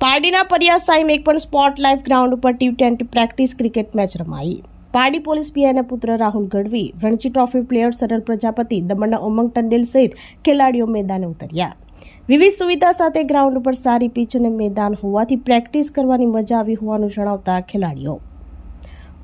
પારડીના પરિયા સાઈમ એક પણ સ્પોટ લાઈફ ગ્રાઉન્ડ ઉપર T twenty practice cricket match રમાઈ. પારડી પોલીસ પીઆઈના પુત્ર રાહુલ ગઢવી, રણજી ટ્રોફી પ્લેયર સરળ પ્રજાપતિ, દમણના ઉમંગ ટંડેલ સહિત ખેલાડીઓ મેદાને ઉતર્યા. વિવિધ સુવિધા સાથે ગ્રાઉન્ડ ઉપર સારી પીચ અને મેદાન હોવાથી પ્રેક્ટિસ કરવાની મજા આવી હોવાનું જણાવતા ખેલાડીઓ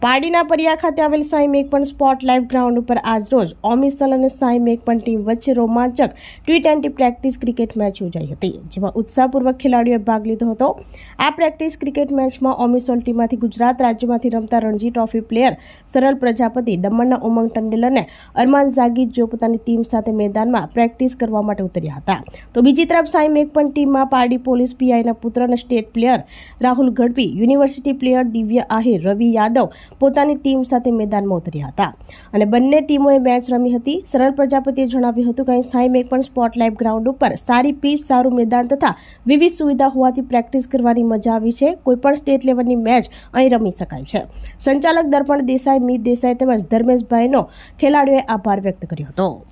પારડીના પરિયા ખાતે આવેલ સાઈ મેકપણ સ્પોટ લાઈવ ગ્રાઉન્ડ ઉપર આજરોજ ઓમિસલ અને સાઈ મેકપણ ટીમ વચ્ચે રોમાંચક T twenty practice cricket match યોજાઈ હતી, જેમાં ઉત્સાહપૂર્વક ખેલાડીઓએ ભાગ લીધો હતો. આ પ્રેક્ટિસ ક્રિકેટ મેચમાં ઓમિસોલ ટીમમાંથી ગુજરાત રાજ્યમાંથી રમતા રણજી ટ્રોફી પ્લેયર સરળ પ્રજાપતિ, દમણના ઉમંગ ટંડેલ અને અરમાન ઝાગીર જો પોતાની ટીમ સાથે મેદાનમાં પ્રેક્ટિસ કરવા માટે ઉતર્યા હતા. તો બીજી તરફ સાઈ મેકપણ ટીમમાં પારડી પોલીસ પીઆઈના પુત્ર અને state player Rahul Gadhvi university player Divya Ahir, Ravi Yadav પોતાની ટીમ સાથે મેદાનમાં ઉતર્યા હતા. અને બંને ટીમોએ મેચ રમી હતી. સરળ પ્રજાપતિએ જણાવ્યું હતું કે અહીં સાઈ મેક પણ સ્પોટ લાઈવ ગ્રાઉન્ડ ઉપર સારી પીચ, સારું મેદાન તથા વિવિધ સુવિધા હોવાથી પ્રેક્ટિસ કરવાની મજા આવી છે. કોઈપણ સ્ટેટ લેવલની મેચ અહીં રમી શકાય છે. સંચાલક દર્પણ દેસાઈ, મીત દેસાઈ તેમજ ધર્મેશભાઈનો ખેલાડીઓએ આભાર વ્યક્ત કર્યો હતો.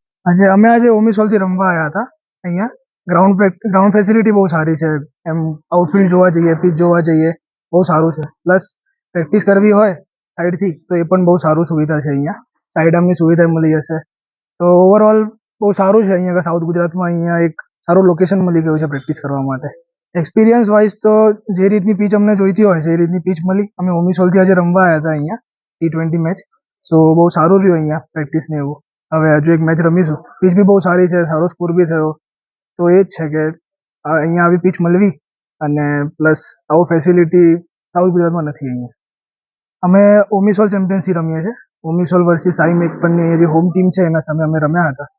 આજે અમે આજે ઓમિસોલથી રમવા આવ્યા હતા, અહીંયા. ગ્રાઉન્ડ ગ્રાઉન્ડ ફેસિલિટી બહુ સારી છે. એમ આઉટફિલ્ડ જોવા જઈએ પીચ જોવા જઈએ, બહુ સારું છે. પ્લસ પ્રેક્ટિસ કરવી હોય સાઈડથી તો એ પણ બહુ સારું સુવિધા છે અહીંયા. સાઈડ આર્મની સુવિધા મળી જશે તો ઓવરઓલ બહુ સારું છે અહીંયા સાઉથ ગુજરાતમાં અહીંયા એક સારું લોકેશન મળી ગયું છે પ્રેક્ટિસ કરવા માટે. એક્સપિરિયન્સ વાઇઝ તો જે રીતની પીચ અમને જોઈતી હોય, જે રીતની પીચ મળી, અમે ઓમિસોલથી આજે રમવા આવ્યા હતા અહીંયા ટી ટ્વેન્ટી મેચ સો બહુ સારું રહ્યું અહીંયા પ્રેક્ટિસ ને એવું. હવે હજુ એક મેચ રમીશું. પીચ બી બહુ સારી છે, સારો સ્કોર બી થયો. તો એ જ છે કે અહીંયા આવી પીચ મળવી અને પ્લસ આવું ફેસિલિટી સાઉથ ગુજરાતમાં નથી અહીંયા. અમે ઓમિસોલ ચેમ્પિયનશિપ રમીએ છીએ. ઓમિસોલ વર્સિસ સાઈ મેકપનની જે હોમ ટીમ છે, એના સામે અમે રમ્યા હતા.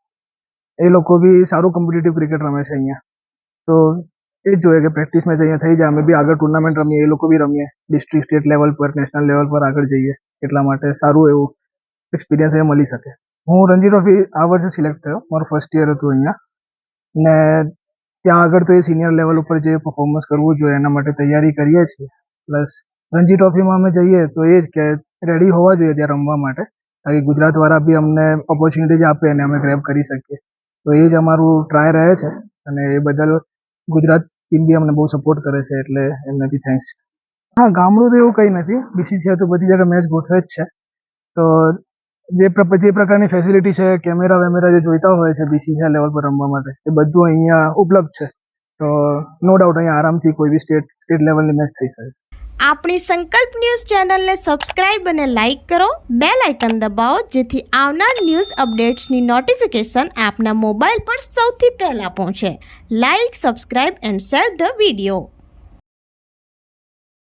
એ લોકો બી સારું કોમ્પિટિટિવ ક્રિકેટ રમે છે અહીંયા. તો એ જ જોઈએ કે પ્રેક્ટિસ મેચ અહીંયા થઈ જાય. અમે બી આગળ ટુર્નામેન્ટ રમીએ, એ લોકો બી રમીએ. ડિસ્ટ્રિક્ટ સ્ટેટ લેવલ પર નેશનલ લેવલ પર આગળ જઈએ. એટલા માટે સારું એવું એક્સપિરિયન્સ એ મળી શકે. હું રણજી ટ્રોફી આ વર્ષે સિલેક્ટ થયો. મારું ફર્સ્ટ યર હતું અહીંયા. ને ત્યાં આગળ તો એ સિનિયર લેવલ ઉપર જે પરફોર્મન્સ કરવું જોઈએ એના માટે તૈયારી કરીએ છીએ. પ્લસ રણજી ટ્રોફીમાં અમે જઈએ તો એ જ કે રેડી હોવા જોઈએ ત્યાં રમવા માટે. તાકી ગુજરાતવાળા બી અમને ઓપોર્ચ્યુનિટી આપે અને અમે ગ્રેબ કરી શકીએ. તો એ જ અમારું ટ્રાય રહે છે. અને એ બદલ ગુજરાત ટીમ બી અમને બહુ સપોર્ટ કરે છે એટલે એમને બી થેન્ક્સ હા, ગામડું તો એવું કંઈ નથી. બીસીસીઆઈ તો બધી જગ્યાએ મેચ ગોઠવે જ છે. તો જે જે પ્રકારની ફેસિલિટી છે કેમેરા વેમેરા જે જોઈતા હોય છે બીસીસીઆઈ લેવલ પર રમવા માટે, એ બધું અહીંયા ઉપલબ્ધ છે. તો નો ડાઉટ અહીંયા આરામથી કોઈ બી સ્ટેટ સ્ટેટ લેવલની મેચ થઈ શકે. આપણી સંકલ્પ ન્યૂઝ ચેનલને સબસ્ક્રાઇબ અને લાઇક કરો. બે લાઇકન દબાવો, જેથી આવનાર ન્યૂઝ અપડેટ્સની નોટિફિકેશન આપના મોબાઈલ પર સૌથી પહેલા પહોંચે. Like subscribe and share the video